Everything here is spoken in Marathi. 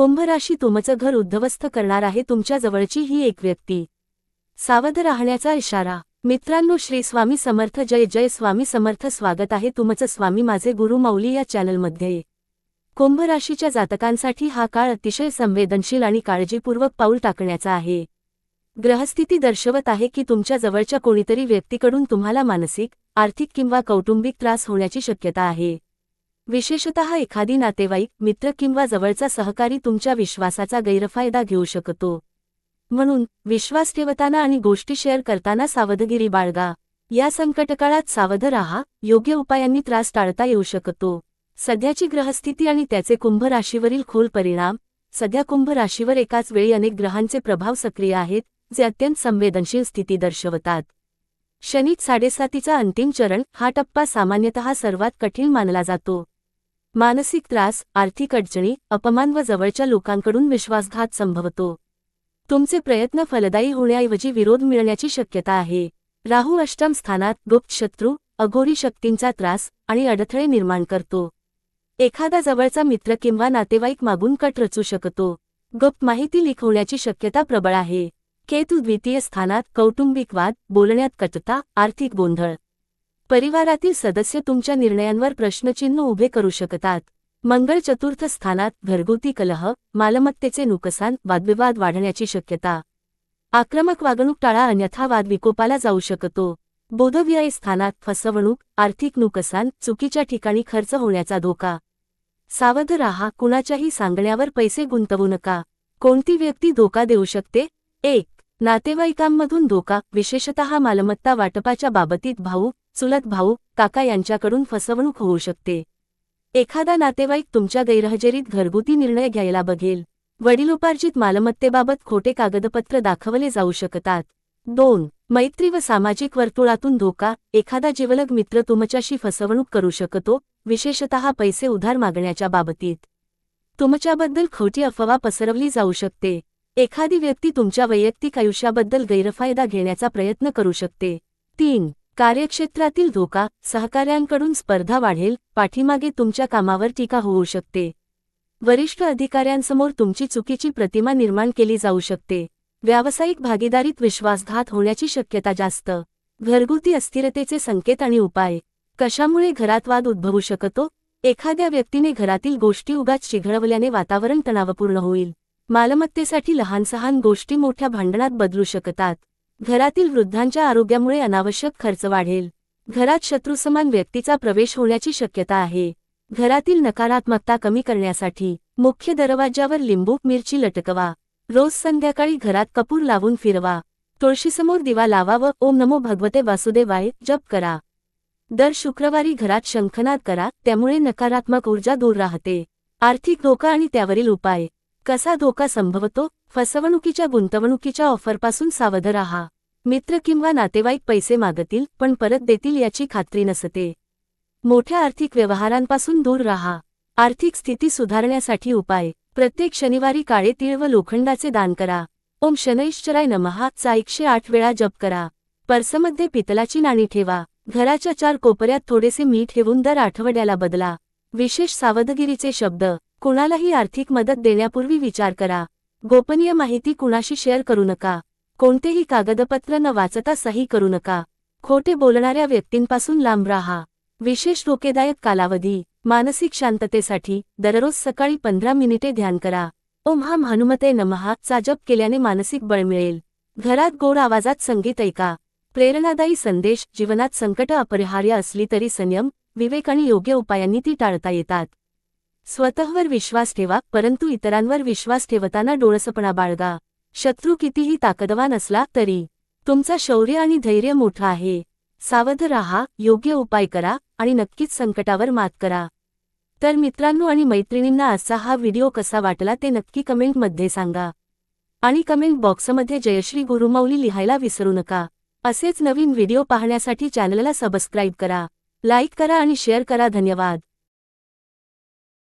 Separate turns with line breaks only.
कुंभराशी तुमचं घर उद्ध्वस्त करणार आहे तुमच्या जवळची ही एक व्यक्ती. सावध राहण्याचा इशारा. मित्रांनो श्री स्वामी समर्थ जय जय स्वामी समर्थ स्वागत आहे तुमचं स्वामी माझे गुरु माऊली या चॅनलमध्ये. कुंभ राशीच्या जातकांसाठी हा काळ अतिशय संवेदनशील आणि काळजीपूर्वक पाऊल टाकण्याचा आहे. ग्रहस्थिती दर्शवत आहे की तुमच्या जवळच्या कोणीतरी व्यक्तीकडून तुम्हाला मानसिक आर्थिक किंवा कौटुंबिक त्रास होण्याची शक्यता आहे. विशेषतः एखादी नातेवाईक मित्र किंवा जवळचा सहकारी तुमच्या विश्वासाचा गैरफायदा घेऊ शकतो. म्हणून विश्वास ठेवताना आणि गोष्टी शेअर करताना सावधगिरी बाळगा. या संकटकाळात सावध राहा योग्य उपायांनी त्रास टाळता येऊ शकतो. सध्याची ग्रहस्थिती आणि त्याचे कुंभ राशीवरील खोल परिणाम. सध्या कुंभ राशीवर एकाच वेळी अनेक ग्रहांचे प्रभाव सक्रिय आहेत जे अत्यंत संवेदनशील स्थिती दर्शवतात. शनीत साडेसातीचा अंतिम चरण हा टप्पा सामान्यतः सर्वात कठीण मानला जातो. मानसिक त्रास आर्थिक अडचणी अपमान व जवळच्या लोकांकडून विश्वासघात संभवतो. तुमचे प्रयत्न फलदायी होण्याऐवजी विरोध मिळण्याची शक्यता आहे. राहू अष्टम स्थानात गुप्त शत्रू अघोरी शक्तींचा त्रास आणि अडथळे निर्माण करतो. एखादा जवळचा मित्र किंवा नातेवाईक मागून कट रचू शकतो. गुप्त माहिती लीक होण्याची शक्यता प्रबळ आहे. केतू द्वितीय स्थानात कौटुंबिक वाद बोलण्यात कटता आर्थिक गोंधळ. परिवारातील सदस्य तुमच्या निर्णयांवर प्रश्नचिन्ह उभे करू शकतात. मंगळ चतुर्थ स्थानात घरगुती कलह मालमत्तेचे नुकसान वादविवाद वाढण्याची शक्यता. आक्रमक वागणूक टाळा अन्यथा वाद विकोपाला जाऊ शकतो. बोधव्यय स्थानात फसवणूक आर्थिक नुकसान चुकीच्या ठिकाणी खर्च होण्याचा धोका. सावध राहा कुणाच्याही सांगण्यावर पैसे गुंतवू नका. कोणती व्यक्ती धोका देऊ शकते? एक. नातेवाईकांमधून धोका विशेषतः मालमत्ता वाटपाच्या बाबतीत भाऊ चुलत भाऊ काका यांच्याकडून फसवणूक होऊ शकते. एखादा नातेवाईक तुमच्या गैरहजेरीत घरगुती निर्णय घ्यायला बघेल. वडिलोपार्जित मालमत्तेबाबत खोटे कागदपत्र दाखवले जाऊ शकतात. दोन मैत्री व सामाजिक वर्तुळातून धोका एखादा जिवलग मित्र तुमच्याशी फसवणूक करू शकतो विशेषतः पैसे उधार मागण्याच्या बाबतीत. तुमच्याबद्दल खोटी अफवा पसरवली जाऊ शकते. एखादी व्यक्ती तुमच्या वैयक्तिक आयुष्याबद्दल गैरफायदा घेण्याचा प्रयत्न करू शकते. तीन कार्यक्षेत्रातील धोका सहकाऱ्यांकडून स्पर्धा वाढेल पाठीमागे तुमच्या कामावर टीका होऊ शकते. वरिष्ठ अधिकाऱ्यांसमोर तुमची चुकीची प्रतिमा निर्माण केली जाऊ शकते. व्यावसायिक भागीदारीत विश्वासघात होण्याची शक्यता जास्त. घरगुती अस्थिरतेचे संकेत आणि उपाय. कशामुळे घरात वाद उद्भवू शकतो? एखाद्या व्यक्तीने घरातील गोष्टी उगाच चिघळवल्याने वातावरण तणावपूर्ण होईल. मालमत्तेसाठी लहानसहान गोष्टी मोठ्या भांडणात बदलू शकतात. घरातील वृद्धांच्या आरोग्यामुळे अनावश्यक खर्च वाढेल. घरात शत्रुसमान व्यक्तीचा प्रवेश होण्याची शक्यता आहे. घरातील नकारात्मकता कमी करण्यासाठी मुख्य दरवाज्यावर लिंबू मिरची लटकवा. रोज संध्याकाळी घरात कपूर लावून फिरवा. तुळशीसमोर दिवा लावा व ओम नमो भगवते वासुदेवाय. जप करा. दर शुक्रवारी घरात शंखनाद करा. त्यामुळे नकारात्मक ऊर्जा दूर राहते. आर्थिक धोका आणि त्यावरील उपाय. कसा धोका संभवतो? फसवणुकीच्या गुंतवणुकीच्या ऑफरपासून सावध राहा. मित्र किंवा नातेवाईक पैसे मागतील पण परत देतील याची खात्री नसते. मोठ्या आर्थिक व्यवहारांपासून दूर राहा. आर्थिक स्थिती सुधारण्यासाठी उपाय. प्रत्येक शनिवारी काळे तीळ व लोखंडाचे दान करा. ओम शनैश्चराय नमहा चा एकशे आठ वेळा जप करा. पर्समध्ये पितलाची नाणी ठेवा. घराच्या चार कोपऱ्यात थोडेसे मीठ ठेवून दर आठवड्याला बदला. विशेष सावधगिरीचे शब्द. कुणालाही आर्थिक मदत देण्यापूर्वी विचार करा. गोपनीय माहिती कुणाशी शेअर करू नका. कोणतेही कागदपत्र न वाचता सही करू नका. खोटे बोलणाऱ्या व्यक्तींपासून लांब राहा. विशेष धोकेदायक कालावधी. मानसिक शांततेसाठी दररोज सकाळी पंधरा मिनिटे ध्यान करा. ओम हा हनुमते नमहा चा जप केल्याने मानसिक बळ मिळेल. घरात गोड आवाजात संगीत ऐका. प्रेरणादायी संदेश जीवनात संकट अपरिहार्य असली तरी संयम विवेक आणि योग्य उपायांनी ती टाळता येतात. स्वतःवर विश्वास ठेवा परंतु इतरांवर विश्वास ठेवताना डोळसपणा बाळगा. शत्रू कितीही ताकदवान असला तरी तुमचा शौर्य आणि धैर्य मोठं आहे. सावध राहा योग्य उपाय करा आणि नक्कीच संकटावर मात करा. तर मित्रांनो आणि मैत्रिणींना आजचा हा व्हिडिओ कसा वाटला ते नक्की कमेंटमध्ये सांगा. आणि कमेंट बॉक्समध्ये जयश्री गुरुमौली लिहायला विसरू नका. असेच नवीन व्हिडिओ पाहण्यासाठी चॅनलला सबस्क्राईब करा. लाईक करा आणि शेअर करा. धन्यवाद.